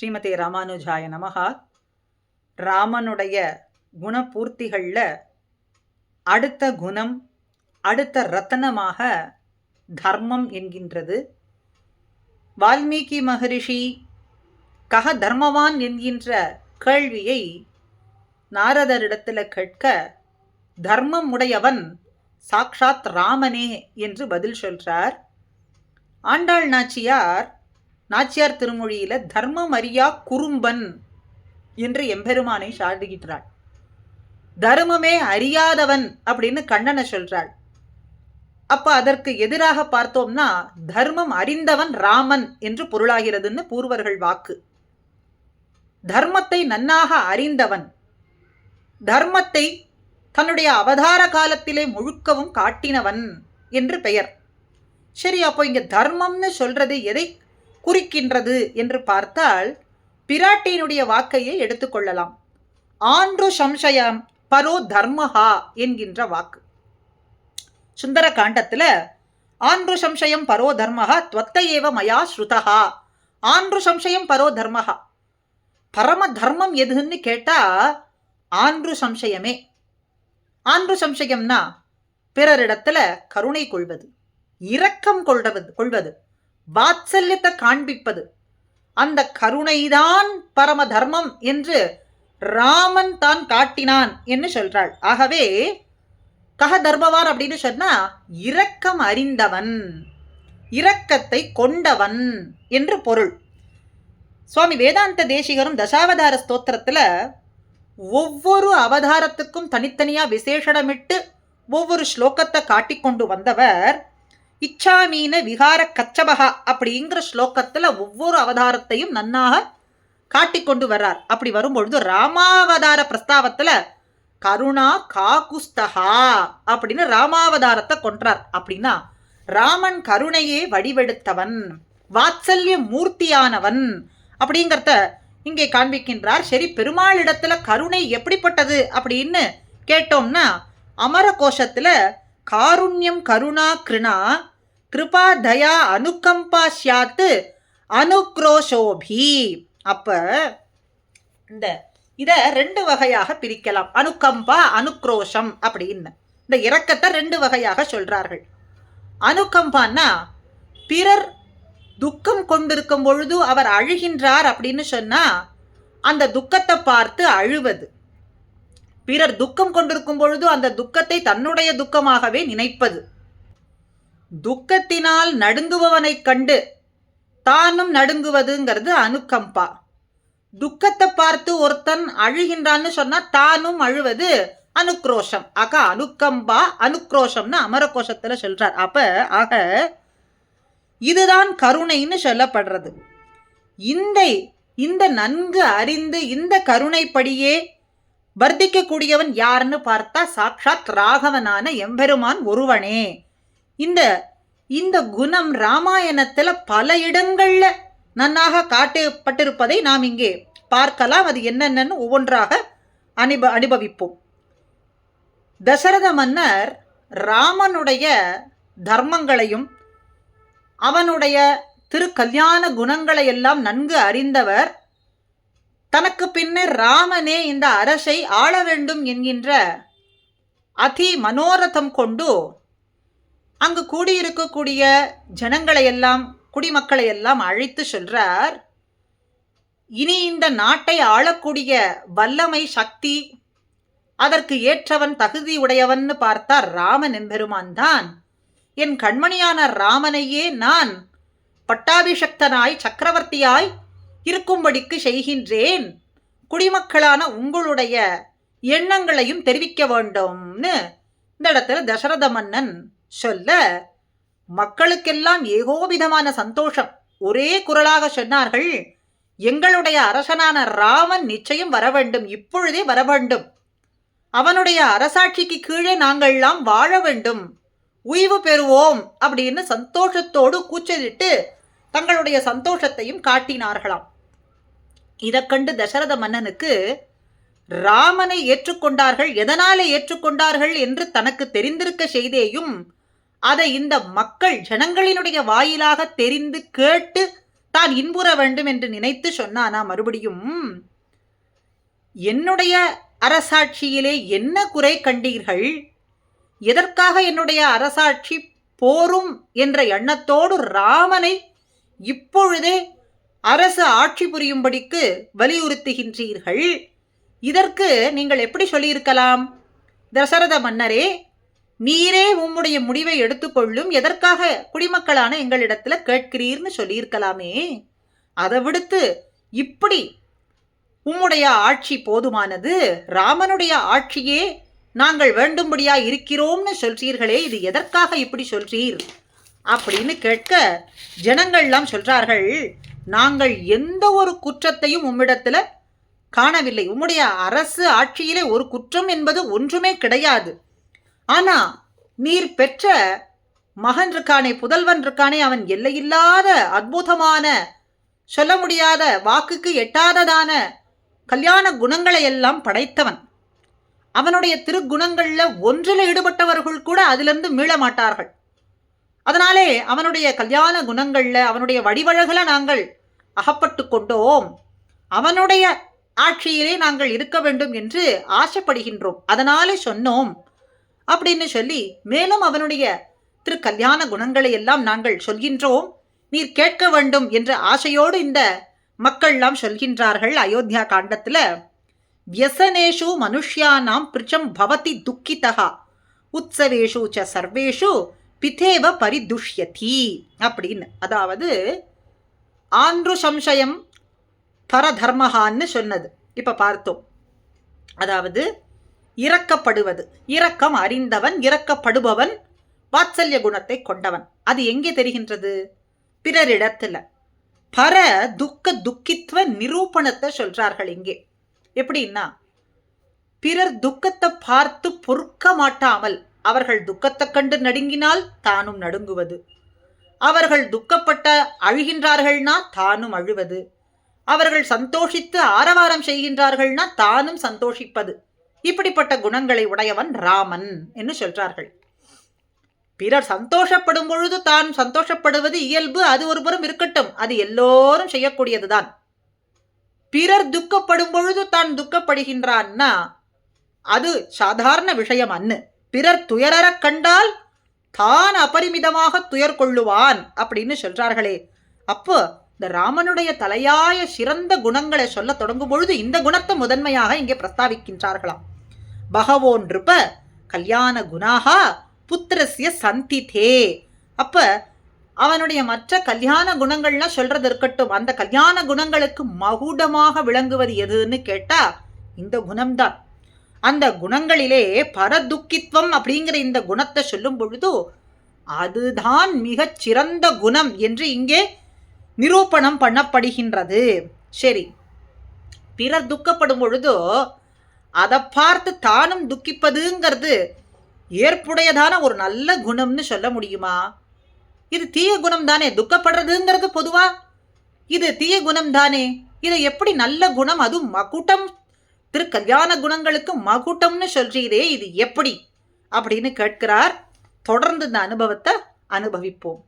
ஸ்ரீமதி ராமானுஜாய நமகா ராமனுடைய குணபூர்த்திகளில் அடுத்த குணம் அடுத்த ரத்தனமாக தர்மம் என்கின்றது. வால்மீகி மகரிஷி கக தர்மவான் என்கின்ற கேள்வியை நாரதரிடத்தில் கேட்க தர்மம் உடையவன் சாக்ஷாத் ராமனே என்று பதில் சொல்றார். ஆண்டாள் நாச்சியார் நாச்சியார் திருமொழியில தர்மம் அறியா குறும்பன் என்று எம்பெருமானை சாடுகிறாள் தர்மமே அறியாதவன் அப்படின்னு கண்ணனை சொல்றாள். அப்ப அதற்கு எதிராக பார்த்தோம்னா தர்மம் அறிந்தவன் ராமன் என்று பொருளாகிறதுன்னு பூர்வர்கள் வாக்கு. தர்மத்தை நன்னாக அறிந்தவன் தர்மத்தை தன்னுடைய அவதார காலத்திலே முழுக்கவும் காட்டினவன் என்று பெயர். சரி அப்போ இங்க தர்மம்னு சொல்றது எதை குறிக்கின்றது என்று பார்த்தால் பிராட்டியினுடைய வாக்கையை எடுத்துக்கொள்ளலாம் ஆன்று சம்சயம் பரோ தர்மஹா என்கின்ற வாக்கு. சுந்தர காண்டத்தில் ஆன்று சம்சயம் பரோ தர்மஹா துவத்த ஏவ மயா ஸ்ருதஹா. ஆன்று சம்சயம் பரோ தர்மஹா. பரம தர்மம் எதுன்னு கேட்டா ஆன்று சம்சயமே. ஆன்று சம்சயம்னா பிறரிடத்துல கருணை கொள்வது இரக்கம் கொள்வது கொள்வது. வாத்சல்யத்தை காண்பிப்பது. அந்த கருணைதான் பரம தர்மம் என்று ராமன் தான் காட்டினான் என்று சொல்றாள். ஆகவே கக தர்மவான் அப்படின்னு சொன்னா இரக்கம் அறிந்தவன் இரக்கத்தை கொண்டவன் என்று பொருள். சுவாமி வேதாந்த தேசிகரும் தசாவதார ஸ்தோத்திரத்துல ஒவ்வொரு அவதாரத்துக்கும் தனித்தனியா விசேஷடமிட்டு ஒவ்வொரு ஸ்லோகத்தை காட்டிக்கொண்டு வந்தவர் இச்சாமீன விகார கச்சபகா அப்படிங்கிற ஸ்லோகத்துல ஒவ்வொரு அவதாரத்தையும் நன்னாக காட்டிக்கொண்டு வர்றார். அப்படி வரும்பொழுது ராமாவதார பிரஸ்தாவத்துல கருணா காகுஸ்தகா அப்படின்னு ராமாவதாரத்தை கொன்றார். அப்படின்னா ராமன் கருணையே வடிவெடுத்தவன் வாத்சல்ய மூர்த்தியானவன் அப்படிங்கிறத இங்கே காண்பிக்கின்றார். சரி பெருமாள் இடத்துல கருணை எப்படிப்பட்டது அப்படின்னு கேட்டோம்னா அமர கோஷத்துல காருண்யம் கருணா கிருணா கிருபா தயா அனுகம்பா சியாத்து அனுக்ரோஷோபி. அப்ப இந்த இத ரெண்டு வகையாக பிரிக்கலாம். அனுகம்பா அனுக்ரோஷம் அப்படின்னு. இந்த இரக்கத்தை ரெண்டு வகையாக சொல்றார்கள். அனுகம்பான்னா பிறர் துக்கம் கொண்டிருக்கும் பொழுது அவர் அழுகின்றார் அப்படின்னு சொன்னா அந்த துக்கத்தை பார்த்து அழுவது. பிறர் துக்கம் கொண்டிருக்கும் பொழுது அந்த துக்கத்தை தன்னுடைய துக்கமாகவே நினைப்பது. துக்கத்தினால் நடுங்குபவனைக் கண்டு தானும் நடுங்குவதுங்கிறது அனுக்கம்பா துக்கத்தை பார்த்து ஒருத்தன் அழுகின்றான்னு சொன்னா தானும் அழுவது அனுக்ரோஷம். ஆக அனுக்கம்பா அனுக்ரோஷம்னு அமரகோஷத்துல சொல்றார். அப்ப ஆக இதுதான் கருணைன்னு சொல்லப்படுறது. இந்த இந்த நன்கு அறிந்து இந்த கருணைப்படியே வர்த்திக்கக்கூடியவன் யாருன்னு பார்த்தா சாக்ஷாத் ராகவனான எம்பெருமான் ஒருவனே. இந்த இந்த குணம் ராமாயணத்தில் பல இடங்களில் நன்னாக காட்டப்பட்டிருப்பதை நாம் இங்கே பார்க்கலாம். அது என்னென்னு ஒவ்வொன்றாக அனுப அனுபவிப்போம். தசரத மன்னர் ராமனுடைய தர்மங்களையும் அவனுடைய திருக்கல்யாண குணங்களை எல்லாம் நன்கு அறிந்தவர் தனக்கு பின்னர் ராமனே இந்த அரசை ஆள வேண்டும் என்கின்ற அதி மனோரதம் கொண்டு அங்கு கூடியிருக்கக்கூடிய ஜனங்களை எல்லாம் அழைத்து சொல்றார். இனி இந்த நாட்டை ஆளக்கூடிய வல்லமை சக்தி அதற்கு ஏற்றவன் தகுதி உடையவன்னு பார்த்தார் ராமன் எம்பெருமான் தான். என் கண்மணியான ராமனையே நான் பட்டாபிஷக்தனாய் சக்கரவர்த்தியாய் இருக்கும்படிக்கு செய்கின்றேன். குடிமக்களான உங்களுடைய எண்ணங்களையும் தெரிவிக்க வேண்டும்னு இந்த இடத்துல தசரத மன்னன் சொல்ல மக்களுக்கெல்லாம் ஏகோவிதமான சந்தோஷம். ஒரே குரலாக சொன்னார்கள் எங்களுடைய அரசனான ராமன் நிச்சயம் வர வேண்டும் இப்பொழுதே வர வேண்டும் அவனுடைய அரசாட்சிக்கு கீழே நாங்கள்லாம் வாழ வேண்டும். உய்வு பெறுவோம் அப்படின்னு சந்தோஷத்தோடு கூச்சலிட்டு தங்களுடைய சந்தோஷத்தையும் காட்டினார்களாம். இதை கண்டு தசரத மன்னனுக்கு ராமனை ஏற்றுக்கொண்டார்கள் எதனாலே ஏற்றுக்கொண்டார்கள் என்று தனக்கு தெரிந்திருக்க செய்தேயும் அதை இந்த மக்கள் ஜனங்களினுடைய வாயிலாக தெரிந்து கேட்டு தான் இன்புற வேண்டும் என்று நினைத்து சொன்னானா மறுபடியும்? என்னுடைய அரசாட்சியிலே என்ன குறை கண்டீர்கள்? எதற்காக என்னுடைய அரசாட்சி போரும் என்ற எண்ணத்தோடு ராமனை இப்பொழுதே அரசு ஆட்சி புரியும்படிக்கு வலியுறுத்துகின்றீர்கள்? இதற்கு நீங்கள் எப்படி சொல்லியிருக்கலாம்? தசரத மன்னரே நீரே உம்முடைய முடிவை எடுத்துக்கொள்ளும் எதற்காக குடிமக்களான எங்களிடத்துல கேட்கிறீர்னு சொல்லியிருக்கலாமே. அதை விடுத்து இப்படி உம்முடைய ஆட்சி போதுமானது ராமனுடைய ஆட்சியே நாங்கள் வேண்டும்படியா இருக்கிறோம்னு சொல்றீர்களே இது எதற்காக இப்படி சொல்றீர்? அப்படின்னு கேட்க ஜனங்கள்லாம் சொல்றார்கள் நாங்கள் எந்த ஒரு குற்றத்தையும் உம்மிடத்துல காணவில்லை. உம்முடைய அரசு ஆட்சியிலே ஒரு குற்றம் என்பது ஒன்றுமே கிடையாது. ஆனா நீர் பெற்ற மகன் இருக்கானே புதல்வன் இருக்கானே அவன் எல்லையில்லாத அற்புதமான சொல்ல முடியாத வாக்குக்கு எட்டாததான கல்யாண குணங்களை எல்லாம் படைத்தவன். அவனுடைய திருக்குணங்கள்ல ஒன்றில் ஈடுபட்டவர்கள் கூட அதிலிருந்து மீள மாட்டார்கள். அதனாலே அவனுடைய கல்யாண குணங்கள்ல அவனுடைய வடிவழகளை நாங்கள் அகப்பட்டு கொண்டோம். அவனுடைய ஆட்சியிலே நாங்கள் இருக்க வேண்டும் என்று ஆசைப்படுகின்றோம். அதனாலே சொன்னோம் அப்படின்னு சொல்லி மேலும் அவனுடைய திரு கல்யாண குணங்களை எல்லாம் நாங்கள் சொல்கின்றோம். நீர் கேட்க வேண்டும் என்ற ஆசையோடு இந்த மக்கள்லாம் சொல்கின்றார்கள் அயோத்தியா காண்டத்தில். வியசனேஷு மனுஷ்யானாம் பிரிச்சம் பவதி துக்கிதா உற்சவேஷு ச சர்வேஷு பிதேவ பரிதுஷ்யதி அப்படின்னு. அதாவது ஆன்று சம்சயம் பரதர்மஹான்னு சொன்னது. இப்போ பார்த்தோம். அதாவது இறக்கப்படுவது. இரக்கம் அறிந்தவன் இறக்கப்படுபவன் வாத்சல்ய குணத்தை கொண்டவன். அது எங்கே தெரிகின்றது? பிறரிடத்துல. பர துக்க துக்கித்துவ நிரூபணத்தை சொல்றார்கள் இங்கே. எப்படின்னா பிறர் துக்கத்தை பார்த்து பொறுக்க மாட்டாமல் அவர்கள் துக்கத்தை கண்டு நடுங்கினால் தானும் நடுங்குவது. அவர்கள் துக்கப்பட்ட அழுகின்றார்கள்னா தானும் அழுவது. அவர்கள் சந்தோஷித்து ஆரவாரம் செய்கின்றார்கள்னா தானும் சந்தோஷிப்பது. இப்படிப்பட்ட குணங்களை உடையவன் ராமன் என்று சொல்றார்கள். பிறர் சந்தோஷப்படும் பொழுது தான் சந்தோஷப்படுவது இயல்பு அது ஒருபுறம் இருக்கட்டும் அது எல்லோரும் செய்யக்கூடியதுதான். பிறர் துக்கப்படும் பொழுது தான் துக்கப்படுகின்றான்னா அது சாதாரண விஷயம் அன்னு. பிறர் துயரறக் கண்டால் தான் அபரிமிதமாக துயர் கொள்ளுவான் அப்படின்னு சொல்றார்களே. அப்போ இந்த ராமனுடைய தலையாய சிறந்த குணங்களை சொல்ல தொடங்கும் பொழுது இந்த குணத்தை முதன்மையாக இங்கே பிரஸ்தாவிக்கின்றார்களாம். பகவோன் இருப்ப கல்யாண குணாகா புத்திரசிய சந்திதே. அப்ப அவனுடைய மற்ற கல்யாண குணங்கள்லாம் சொல்றது இருக்கட்டும். அந்த கல்யாண குணங்களுக்கு மகுடமாக விளங்குவது எதுன்னு கேட்டா இந்த குணம்தான். அந்த குணங்களிலே பரதுக்கித்வம் அப்படிங்கிற இந்த குணத்தை சொல்லும் பொழுது அதுதான் மிகச் சிறந்த குணம் என்று இங்கே நிரூபணம் பண்ணப்படுகின்றது. சரி. பிறர் துக்கப்படும் பொழுதோ அதை பார்த்து தானும் துக்கிப்பதுங்கிறது ஏற்புடையதான ஒரு நல்ல குணம்னு சொல்ல முடியுமா? இது தீய குணம் தானே துக்கப்படுறதுங்கிறது பொதுவா? இது தீய குணம் தானே இதை எப்படி நல்ல குணம் அதுவும் மகுட்டம் திரு கல்யாண குணங்களுக்கு மகுட்டம்னு சொல்றீரே இது எப்படி? அப்படின்னு கேட்கிறார். தொடர்ந்து இந்த அனுபவத்தை அனுபவிப்போம்.